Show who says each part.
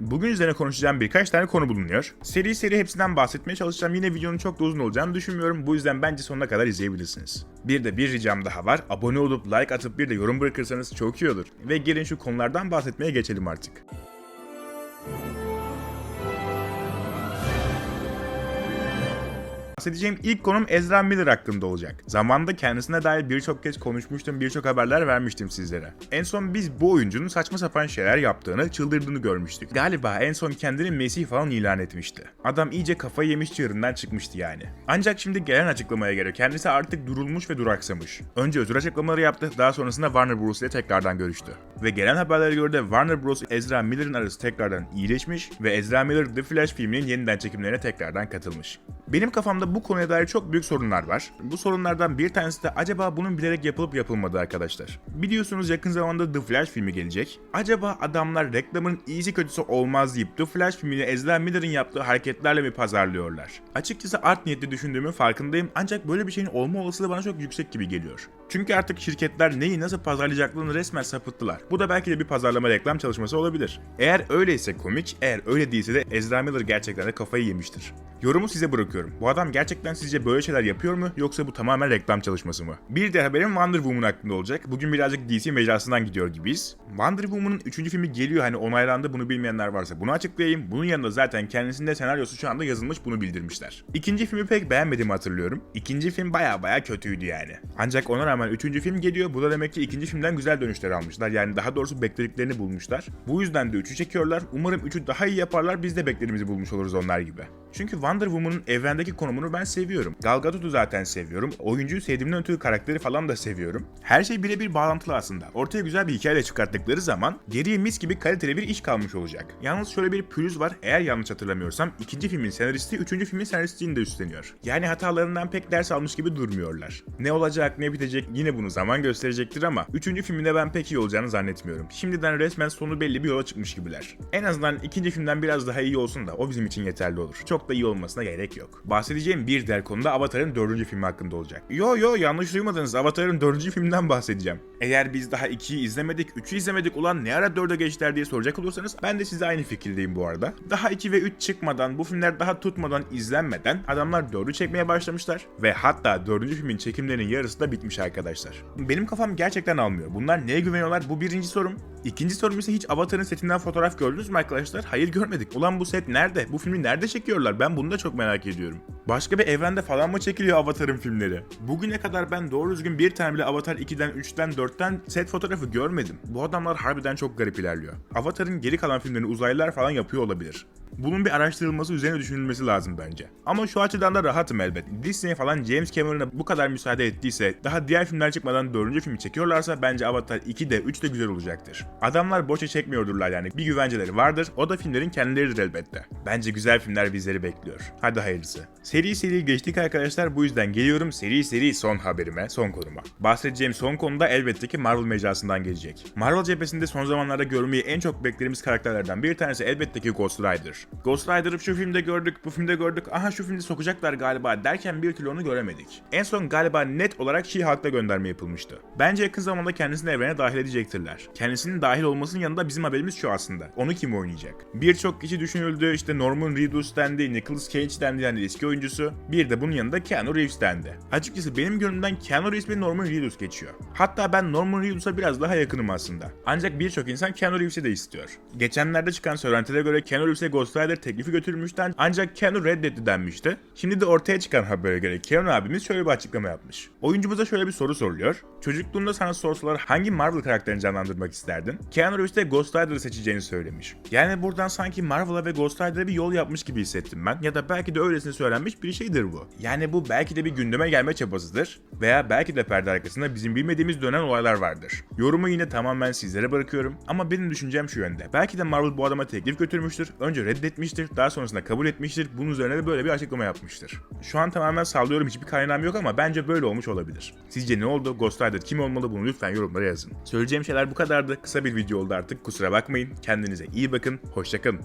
Speaker 1: Bugün üzerine konuşacağım birkaç tane konu bulunuyor. Seri seri hepsinden bahsetmeye çalışacağım. Yine videonun çok da uzun olacağını düşünmüyorum. Bu yüzden bence sonuna kadar izleyebilirsiniz. Bir de bir ricam daha var. Abone olup like atıp bir de yorum bırakırsanız çok iyi olur. Ve gelin şu konulardan bahsetmeye geçelim artık. Bahsedeceğim ilk konum Ezra Miller hakkında olacak. Zamanında kendisine dair birçok kez konuşmuştum, birçok haberler vermiştim sizlere. En son biz bu oyuncunun saçma sapan şeyler yaptığını, çıldırdığını görmüştük. Galiba en son kendini Mesih falan ilan etmişti. Adam iyice kafayı yemiş çığırından çıkmıştı yani. Ancak şimdi gelen açıklamaya göre kendisi artık durulmuş ve duraksamış. Önce özür açıklamaları yaptı, daha sonrasında Warner Bros ile tekrardan görüştü. Ve gelen haberlere göre de Warner Bros Ezra Miller'ın arası tekrardan iyileşmiş ve Ezra Miller The Flash filminin yeniden çekimlerine tekrardan katılmış. Benim kafamda bu konuya dair çok büyük sorunlar var. Bu sorunlardan bir tanesi de acaba bunun bilerek yapılıp yapılmadığı arkadaşlar. Biliyorsunuz yakın zamanda The Flash filmi gelecek. Acaba adamlar reklamın iyisi kötüsü olmaz deyip The Flash filmini Ezra Miller'ın yaptığı hareketlerle mi pazarlıyorlar? Açıkçası art niyetli düşündüğümün farkındayım ancak böyle bir şeyin olma olasılığı bana çok yüksek gibi geliyor. Çünkü artık şirketler neyi nasıl pazarlayacaklarını resmen sapıttılar. Bu da belki de bir pazarlama reklam çalışması olabilir. Eğer öyleyse komik, eğer öyle değilse de Ezra Miller gerçekten de kafayı yemiştir. Yorumu size bırakıyorum. Bu adam gerçekten sizce böyle şeyler yapıyor mu yoksa bu tamamen reklam çalışması mı? Bir de haberim Wonder Woman hakkında olacak. Bugün birazcık DC mecrasından gidiyor gibiyiz. Wonder Woman'ın 3. filmi geliyor hani onaylandı bunu bilmeyenler varsa bunu açıklayayım. Bunun yanında zaten kendisinde senaryosu şu anda yazılmış bunu bildirmişler. İkinci filmi pek beğenmediğimi hatırlıyorum. İkinci film baya baya kötüydü yani. Ancak ona rağmen 3. film geliyor. Bu da demek ki ikinci filmden güzel dönüşler almışlar. Yani daha doğrusu beklediklerini bulmuşlar. Bu yüzden de 3'ü çekiyorlar. Umarım 3'ü daha iyi yaparlar. Biz de beklerimizi bulmuş oluruz onlar gibi. Çünkü Wonder Woman'ın evrendeki konumunu ben seviyorum. Gal Gadot'u zaten seviyorum. Oyuncuyu sevdiğimden ötürü karakteri falan da seviyorum. Her şey birebir bağlantılı aslında. Ortaya güzel bir hikaye çıkarttıkları zaman geriye mis gibi kaliteli bir iş kalmış olacak. Yalnız şöyle bir pürüz var. Eğer yanlış hatırlamıyorsam ikinci filmin senaristi üçüncü filmin senaristliğini de üstleniyor. Yani hatalarından pek ders almış gibi durmuyorlar. Ne olacak ne bitecek yine bunu zaman gösterecektir ama üçüncü filminde ben pek iyi olacağını zannetmiyorum. Şimdiden resmen sonu belli bir yola çıkmış gibiler. En azından ikinci filmden biraz daha iyi olsun da o bizim için yeterli olur. Çok da iyi olmasına gerek yok. Bahsedeceğim bir diğer konuda Avatar'ın dördüncü filmi hakkında olacak. Yo yo yanlış duymadınız Avatar'ın dördüncü filminden bahsedeceğim. Eğer biz daha 2'yi izlemedik, 3'ü izlemedik ulan ne ara 4'e geçtiler diye soracak olursanız ben de size aynı fikirdeyim bu arada. Daha 2 ve 3 çıkmadan, bu filmler daha tutmadan, izlenmeden adamlar 4'ü çekmeye başlamışlar. Ve hatta 4. filmin çekimlerinin yarısı da bitmiş arkadaşlar. Benim kafam gerçekten almıyor. Bunlar neye güveniyorlar? Bu birinci sorum. İkinci sorum ise hiç Avatar'ın setinden fotoğraf gördünüz mü arkadaşlar? Hayır görmedik. Ulan bu set nerede? Bu filmi nerede çekiyorlar? Ben bunu da çok merak ediyorum. Başka bir evrende falan mı çekiliyor Avatar'ın filmleri? Bugüne kadar ben doğru düzgün bir tane bile Avatar 2'den, 3'ten, 4'ten set fotoğrafı görmedim. Bu adamlar harbiden çok garip ilerliyor. Avatar'ın geri kalan filmlerini uzaylılar falan yapıyor olabilir. Bunun bir araştırılması üzerine düşünülmesi lazım bence. Ama şu açıdan da rahatım elbet. Disney falan James Cameron'a bu kadar müsaade ettiyse, daha diğer filmler çıkmadan 4. filmi çekiyorlarsa bence Avatar 2 de 3 de güzel olacaktır. Adamlar boşa çekmiyordurlar yani. Bir güvenceleri vardır. O da filmlerin kendileridir elbette. Bence güzel filmler bizleri bekliyor. Hadi hayırlısı. Seri seri geçtik arkadaşlar. Bu yüzden geliyorum seri seri son haberime, son konuma. Bahsedeceğim son konuda elbette ki Marvel mecrasından gelecek. Marvel cephesinde son zamanlarda görmeyi en çok beklediğimiz karakterlerden bir tanesi elbette ki Ghost Rider. Ghost Rider'ı şu filmde gördük, bu filmde gördük, aha şu filmde sokacaklar galiba derken bir türlü onu göremedik. En son galiba net olarak She-Hulk'ta gönderme yapılmıştı. Bence yakın zamanda kendisini evrene dahil edecektirler. Kendisinin dahil olmasının yanında bizim haberimiz şu aslında. Onu kim oynayacak? Birçok kişi düşünüldü, işte Norman Reedus dendi, Nicolas Cage dendi yani eski oyuncusu. Bir de bunun yanında Keanu Reeves dendi. Açıkçası benim gönlümden Keanu Reeves ve Norman Reedus geçiyor. Hatta ben Norman Reedus'a biraz daha yakınım aslında. Ancak birçok insan Keanu Reeves'i de istiyor. Geçenlerde çıkan söylentilere göre Keanu Reeves'e Ghost Rider teklifi götürmüşten ancak Keanu reddetti denmişti. Şimdi de ortaya çıkan habere göre Keanu abimiz şöyle bir açıklama yapmış. Oyuncumuza şöyle bir soru soruluyor. Çocukluğunda sana sorsalar hangi Marvel karakterini canlandırmak isterdin? Keanu Reeves de Ghost Rider'ı seçeceğini söylemiş. Yani buradan sanki Marvel'a ve Ghost Rider'a bir yol yapmış gibi hissettim ben. Ya da belki de öylesine söylenmiş bir şeydir bu. Yani bu belki de bir gündeme gelme çabasıdır. Veya belki de perde arkasında bizim bilmediğimiz dönen olaylar vardır. Yorumu yine tamamen sizlere bırakıyorum. Ama benim düşüncem şu yönde. Belki de Marvel bu adama teklif götürmüştür. Önce reddetmiştir. Daha sonrasında kabul etmiştir. Bunun üzerine de böyle bir açıklama yapmıştır. Şu an tamamen sallıyorum hiçbir kaynağım yok ama bence böyle olmuş olabilir. Sizce ne oldu? Ghost Rider kim olmalı bunu lütfen yorumlara yazın. Söyleyeceğim şeyler bu kadardı. Kısa bir video oldu artık kusura bakmayın. Kendinize iyi bakın. Hoşçakalın.